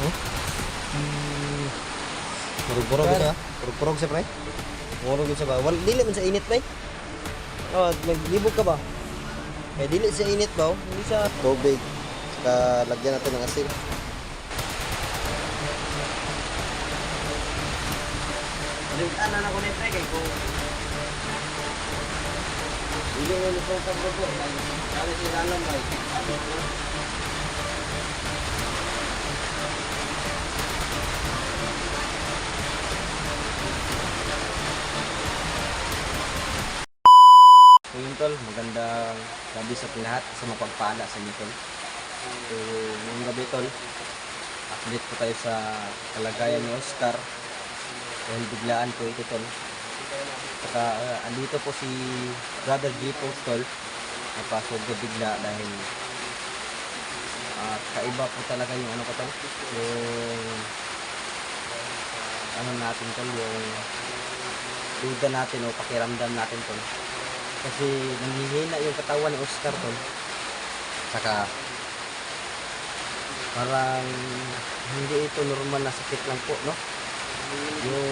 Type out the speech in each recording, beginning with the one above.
Oh? Hmm. Murug-murug siya. Murug-murug siya, pre. Murug siya ba? Wal, dili man sa init, pre. Oh, naglibog ka ba? Eh, dili sa init ba? Hindi sa tubig. Saka lagyan natin ng asin. Balikan na ako na pre kay ko. Dili mo nito sa grupo. Kaya si dalam bay. So gabi sa lahat sa mapagpala sa inyo tol. So ngayong gabi tol, update po tayo sa kalagayan ni Oscar. Dahil biglaan po ito tol. Saka uh, andito po si Brother G po tol. Napasod ko bigla dahil ah, kaiba po talaga yung ano ko tol. Yung ano natin tol, yung duda natin o pakiramdam natin tol. Kasi nanghihina yung katawan ni Oscar tol. Saka parang hindi ito normal na sakit lang po, no? Yung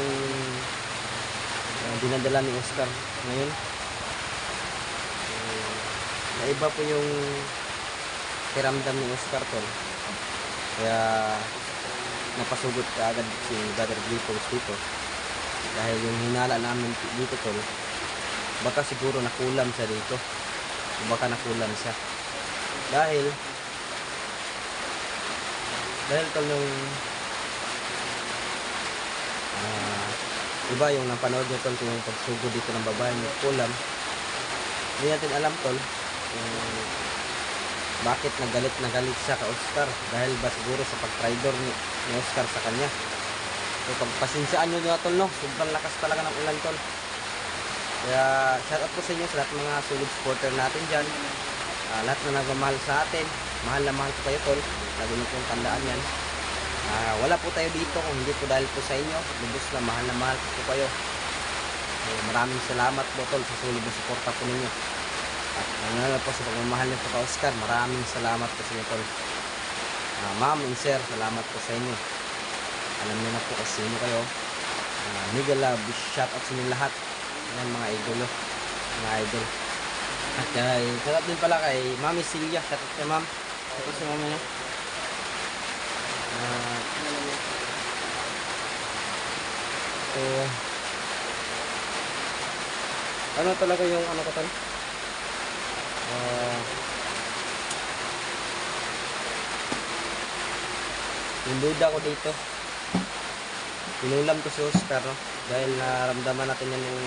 uh, dinadala ni Oscar ngayon. Uh, naiba po yung kiramdam ni Oscar tol. Kaya napasugot ka agad si Brother Glipos dito. Dahil yung hinala namin dito tol, baka siguro nakulam siya dito. Baka nakulam siya. Dahil dahil tol nung ah, iba yung napanood nyo tol yung pagsugod dito ng babae ng kulam. Hindi natin alam tol kung bakit nagalit na galit siya ka Oscar. Dahil ba siguro sa pag-tridor ni, ni Oscar sa kanya? So pagpasensyaan nyo nyo tol no? Sobrang lakas talaga ng ulan tol kaya shout out po sa inyo sa lahat mga solid supporter natin dyan. Ah, lahat na nagmamahal sa atin. Mahal na mahal ko kayo tol. Lagi nyo pong tandaan yan. Ah, wala po tayo dito kung hindi po dahil po sa inyo. Lubos na mahal na mahal ko po kayo. Eh, maraming salamat po tol sa solid na suporta po ninyo. At nanalo po sa pagmamahal niyo po ka Oscar maraming salamat po sa inyo tol. Ah, ma'am and sir salamat po sa inyo. Alam niyo na po kung sino kayo. Uh, mega love shout out sa inyo lahat yan mga idolo mga idol. At kay shout out din pala kay Mami Silvia shout out kay ma'am. Shout out sa mami niya. Ah, so ano talaga yung ano ko tal Ah, yung duda ko dito. Pinulam ko si Oscar no? Dahil naramdaman natin yan yung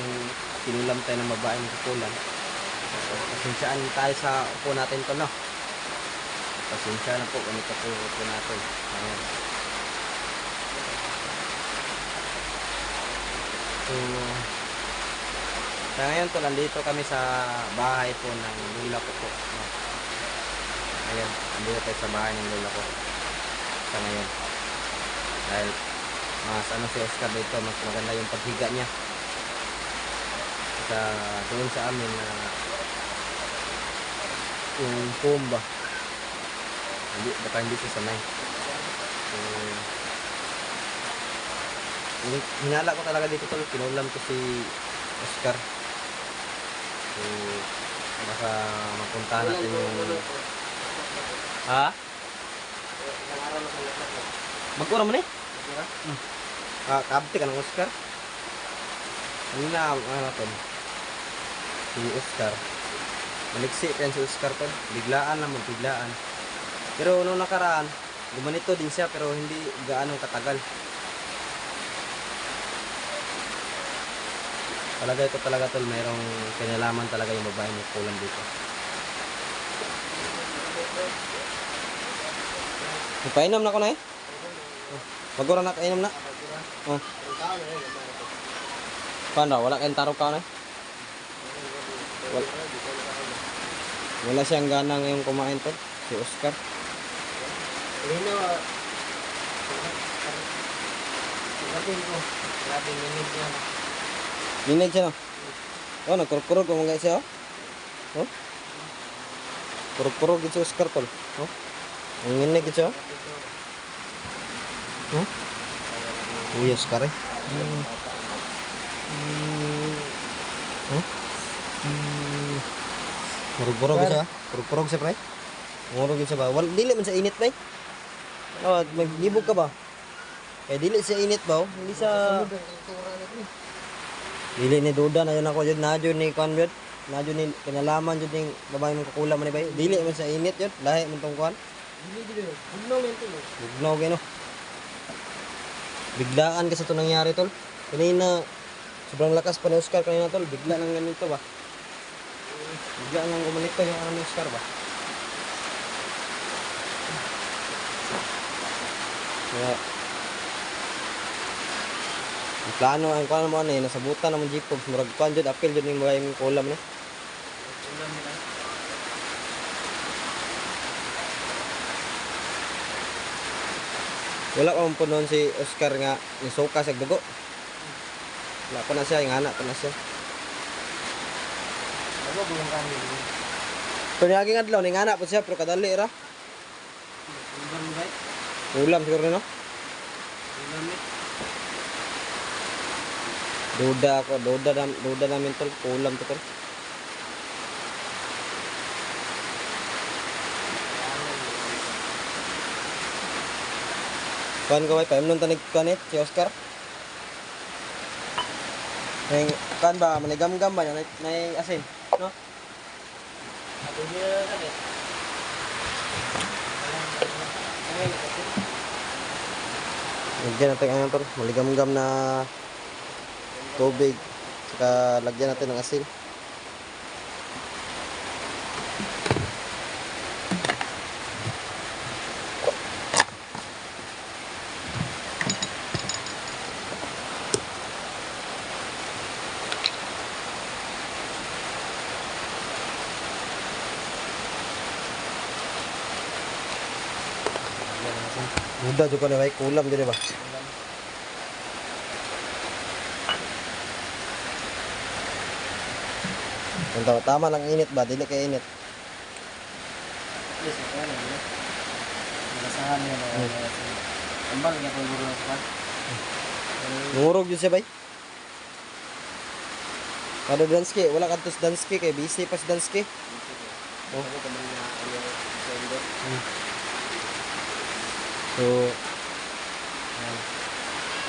pinulam tayo ng babaeng kukulan so, pasensyaan tayo sa upo natin to no? Pasensya na po ganito po yung upo natin. Ayan. So sa ngayon to nandito kami sa bahay po ng lula ko po no? ayan nandito tayo sa bahay ng lula ko sa ngayon. Dahil mas ano si Oscar dito mas maganda yung paghiga niya. Sa doon sa amin na yung foam ba hindi baka hindi siya sanay. Hin- hinala ko talaga dito tol pinulam ko si Oscar. So baka mapuntahan natin yung ha? Magkura mo ni? Ah, kabte ka ng Oscar? Ano na, ano to? Si Oscar. Maliksi yan si Oscar to. Biglaan lang, biglaan. Pero nung nakaraan, gumanito din siya pero hindi gaano katagal. Talaga ito talaga tol, mayroong kinalaman talaga yung babae mo kulang dito. Nagpainom na ako na eh. Magura na kainom na. Oh. Paano? Wala kayong taro ka na? Wala, wala siyang gana ngayon kumain to. Si Oscar. Lino, Sabi ko, grabe minid niya. Minay siya no? Oh, nagkurkurog kung mga siya oh. Oh. Kurog-kurog si Oscar tol. Oh. Ang nginig siya oh. Huh? Uy, Oscar eh. Hmm. Huh? Murug-murug Oscar. siya. Murug-murug siya, pre. Murug siya ba? Wal, dili man sa init, pre. Oh, maglibog ka ba? Kaya dili sa init ba? Hindi sa... Dili ni Duda na yun ako yun. Na yun ni yun. Na yun ni kinalaman yun yung babae mong kakulam man ni bay. Dili man sa init yun. Lahi man tong Kwan. Bugnaw gano. Biglaan kasi ito nangyari tol. Kanina, sobrang lakas pa ni Oscar kanina tol. Bigla lang ganito ba? Bigla lang gumanito yung ano ni Oscar ba? Kaya, ang plano, ang plano mo ano eh, nasa buta naman jeep murag kuan jud apil jud ning mga yung kulam ni. Wala pa po noon si Oscar nga nisuka sa dugo. Wala pa na siya, yung anak pa na siya. Ano ba yung kami? Pero naging adlaw, ning anak pa siya, pero kadali ra. Ulam siguro no? Ulam eh. Duda ako, duda, nam, duda namin tol, ulam to tol. Kuan ko bay, paimnon tanig kuan eh, si Oscar. Ning kuan ba, manigam-gam ba, nay, nay asin, no? Ako niya na eh. Lagyan natin tol, maligam-gam na tubig. Saka lagyan natin ng asin. Muda juga na bay, kulam dito ba? Ang tama, tama lang init ba? Dili kay init. Yes, ako na. eh. Malasahan niya na. Ambal niya kung guro na sa pan. Nurog yun siya bay. Kada Dansky, wala ka tos Dansky kay busy pa si Dansky. Oh. Ako So,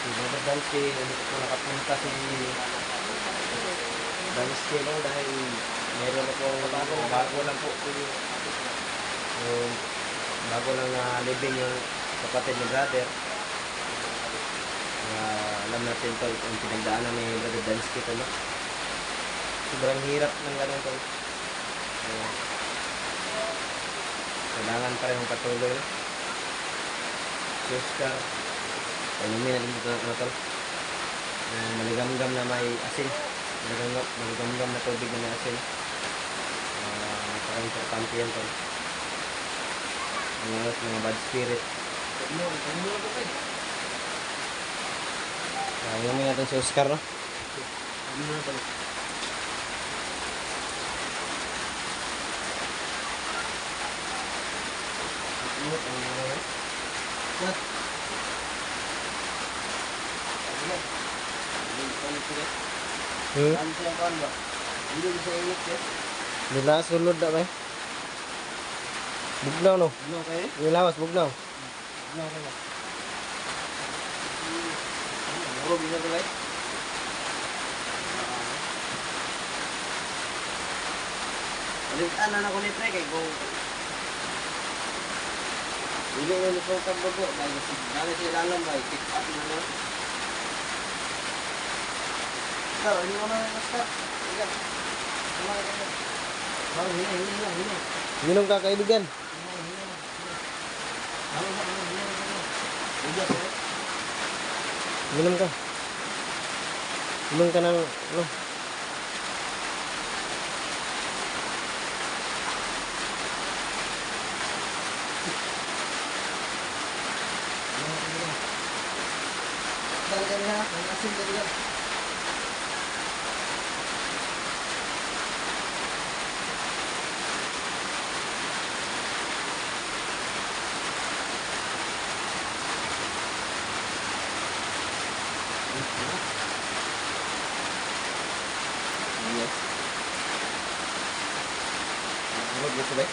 Si Robert Dansky, hindi ko nakapunta si Dansky lang dahil meron ako bago, bago lang po yung bago lang na living yung kapatid ni brother. Kaya alam natin to, yung pinagdaanan ni Brother Dansky to, no? Sobrang hirap ng ganun to. Kaya, kailangan pa rin yung patuloy, no? Oscar, Painumin natin dito na tol. Maligamgam na may asin. Maligamgam, maligamgam na tubig na may asin. Uh, parang importante yan tol. Ang bad spirit. uh, inumin natin si Oscar, no? What? Hmm? Ano eh. Nila sulod na bay. Bugnaw no. Ano kayo? Yung lawas bugnaw. Ano kayo? Ano bisa ko like? Alitan na ako ni Pre kay kung Dili na kag bago dahil si dali si lalam ba pick up na no. Sir, hindi mo na start. Ikan. Sama ka na. Bago hina hina hina hina. Minom ka kaibigan. Hina. Minom ka. Minom ka ng ano. Na, ang asin talaga. Yes. Ano gusto ba?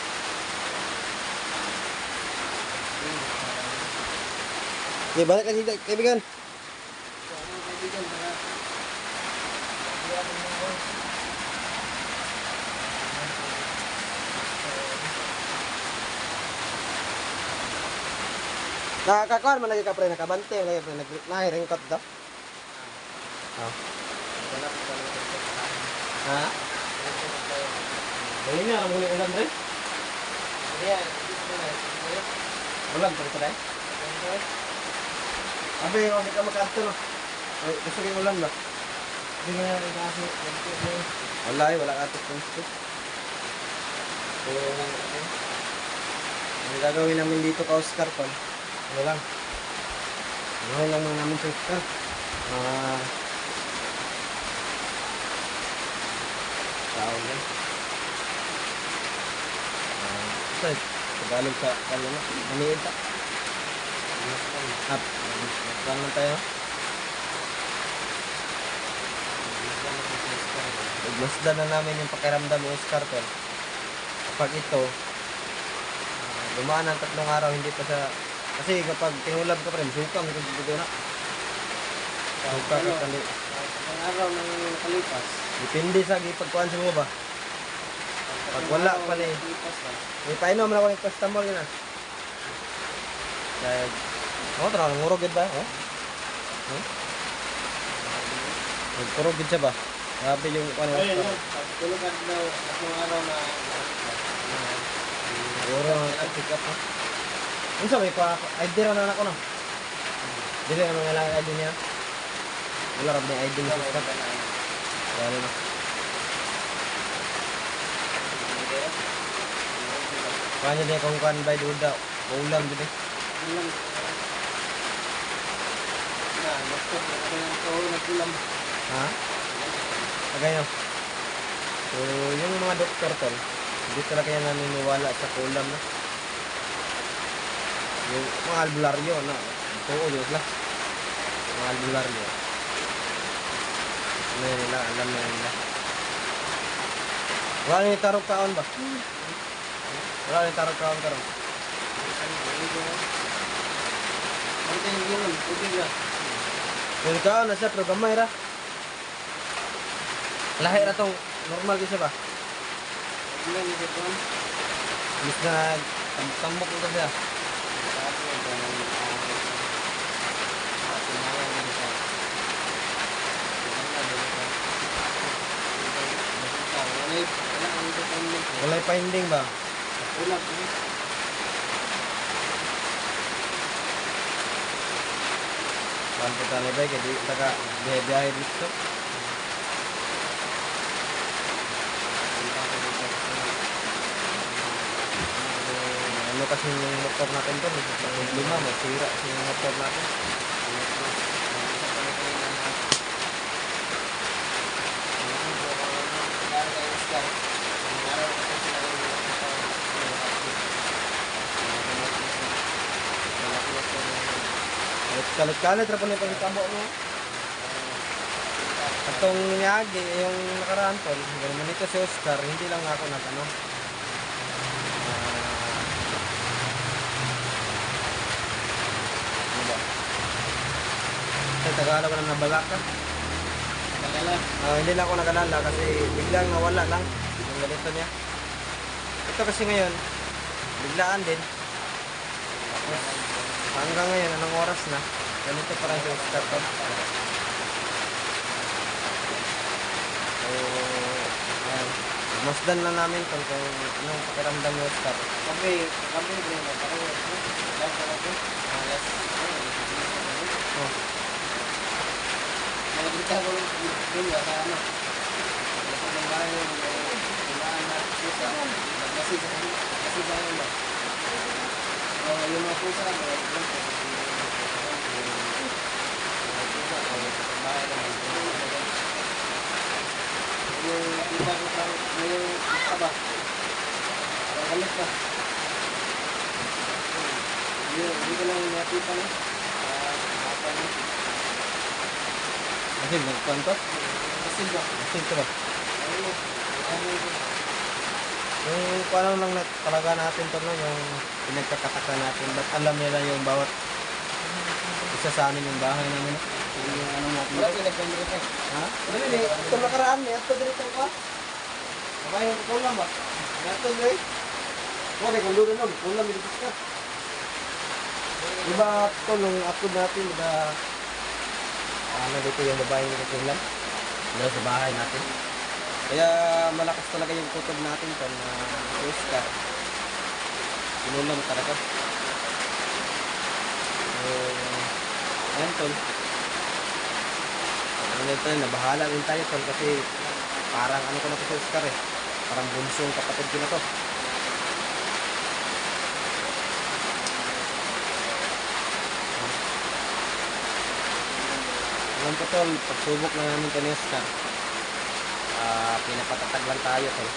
Okay, balik ka dito, kaibigan. Nakakakuan man lagi ka pre, nakabante lagi pre, nag nahiringkot daw. Oh. Ha? Dali na, ang muli ulan rin. Ulan pa rin Abi, wag ka makarto no. Ay, gusto ko ulan ba? Hindi nga rin kasi. Wala, eh, wala ka to gusto. So, ang gagawin namin dito ka Oscar Paul, ano lang. Ano lang mga namin sa Oscar. Ah, tao lang. Ah, sa Tagalog sa ano na, maniid ta. Up. Saan tayo? Nagmasdan na namin yung pakiramdam ni Oscar Paul. Kapag ito, ah, dumaan ng tatlong araw, hindi pa siya... Kasi kapag tinulab ka pa rin, suka, may dito na. Suka ka kali. Ang araw ng nakalipas. Depende sa gipagkuhan sa mo ba? Pag wala pala eh. Na. May painom na ako ng pastamol yun ah. Dahil, oh, tara, ngurog yun ba? Oh? Hmm? Nagkurog yun siya ba? Grabe yung ano. Ayun, yun. Pagtulugan daw, tatlong araw na Siguro pick up ha. Unsa may pa ID ra na ako no. Dili ano nga lang ID niya. Wala ra may ID ni sister. Wala na. Kanya din kung kan by duda. Ulam gid ulam. Na, na kami ng nagkulam. Ha? Agay no. So, yung mga doktor tol, hindi talaga yan naniniwala sa kulam na. Yung mga albularyo na, tuo yun sila. Mga albularyo. Ano yun nila, alam na nila. Wala ni tarong kaon ba? Wala ni tarong kaon karon. Ang tingin yun, tubig na. Yung kaon na siya, pero gamay ra. Lahi ra tong normal kasi ba? Ulan, ito po. Bis na tambok ko siya. Sabi, ito ang ah, tinayan na siya. Tingnan na, dito ka. Nakita, wala yung- wala link. Walay finding ba? Kuhan po tayo ba? Kaya di taka biyahe dito. Ano kasi yung motor natin? Yung lima, masira yung motor natin. Kalit-kalit ra po na itong tabo mo. Atong niyagi, yung nakaraan po, ganun nito si Oscar, hindi lang ako natanong. Ah, ano ba? Sa Tagalog na nabala ka. Ah, hindi lang ako nakalala kasi biglang nawala lang yung ganito niya. Ito kasi ngayon, biglaan din. Tapos, hanggang ngayon, anong oras na? Ganito pa rin si Oscar to. So, ayan. Masdan lang namin kung, kung anong pakiramdam ni Oscar. Kami, kami din natin. Alas. Oh. Nakikita ko din ba sa ano? Sa yung pusa. Kasi kasi sa ano ba? Oh, yung mga pusa, mga Yung kita ko sa yung isa ba? Pa. Yun, hindi ko lang nakita no. Ah, apa niya. Asin, nagkuhan to? Asin ba? Asin to ba? Yung paano lang na, talaga natin to no, yung pinagkakataka natin. Ba't alam nila yung bawat isa sa amin yung bahay namin. no? Yung ano natin. Wala pinagkuhan dito. Ha? Dali ni, ito nakaraan ni, ato dito ka. Yung kulam ba? Ato dito. Huwag kay kulo na, kulam dito ka. Diba ito nung upload natin, diba ano dito yung babae ng kulam? Dito sa bahay natin. Kaya malakas talaga yung kutob natin to na Oscar. Sinulam talaga. So, ayan tol. Ano ito, nabahala rin tayo tol kasi parang ano ko na to sa Oscar eh. Parang bunsong kapatid ko na to. Alam ko tol, pagsubok na namin to ni Oscar. Ah, pinapatatag lang tayo tol.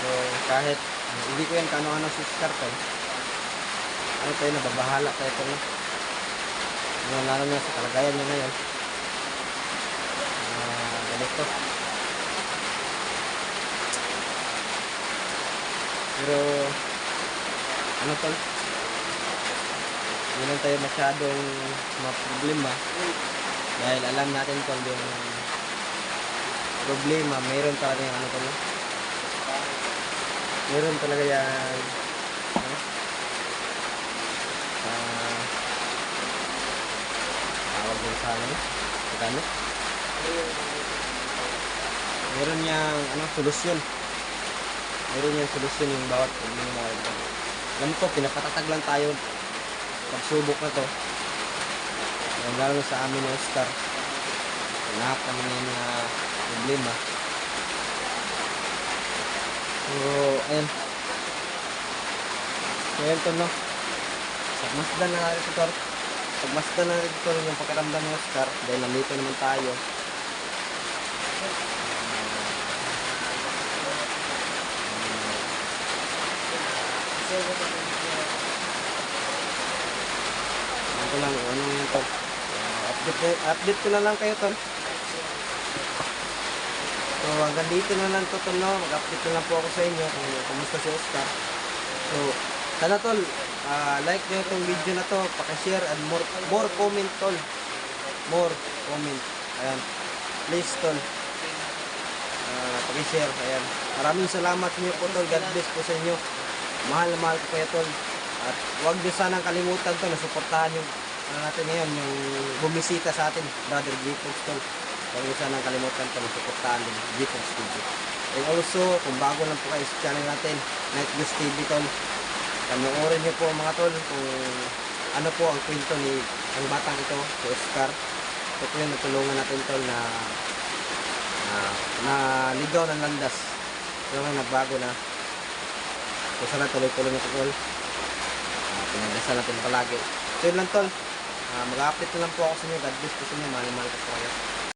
So, kahit ah, hindi ko yan kano-ano si Oscar tol. Ano tayo, nababahala tayo tol. no? Ano, lalo na sa kalagayan niya ngayon. Ah, ganito. Pero, ano tol? Hindi lang tayo masyadong maproblema. Dahil alam natin tol yung problema, mayroon talaga yung ano tol. no? Meron talaga yan. Ano? Ah, tawag din sa ano? Magkano? Meron niyang ano, solusyon. Meron niyang solusyon yung bawat problema. Alam ko, pinapatatag lang tayo pagsubok na to. Yung lalo na sa amin ni Oscar. Lahat naman yung mga problema. So, ayun. So, ayun to, no? Pagmasdan na natin ito, pagmasdan na natin ito yung pakiramdam ni Oscar dahil nandito naman tayo. Ano ko lang, ano yung to? Uh, update, update ko na lang kayo, tol. So, hanggang dito na lang to, tol, no? Mag-update na lang po ako sa inyo kung kumusta si Oscar. So, sana, tol, ah, like nyo itong video na to, pakishare and more, more comment, tol. More comment. Ayan. Please, tol. Ah, pakishare. Ayan. Maraming salamat niyo po, tol. God bless po sa inyo. Mahal na mahal ko kayo, tol. At huwag niyo sanang kalimutan to na suportahan yung ano natin ngayon, yung bumisita sa atin, Brother Gipox tol. Huwag niyo sanang kalimutan to na suportahan din, Gipox TV. And also, kung bago lang po kayo sa channel natin, Night News TV tol, panoorin niyo po mga tol kung ano po ang kwento ni ang batang ito, si Oscar. Ito po yung natulungan natin tol na na, na ligaw ng landas. Lang nagbago na. So sana tuloy-tuloy na tol. Uh, pinagdasal natin palagi. So yun lang tol. Ah, mag-update na lang po ako sa inyo. God bless po sa inyo. Mahal-mahal ko po kayo.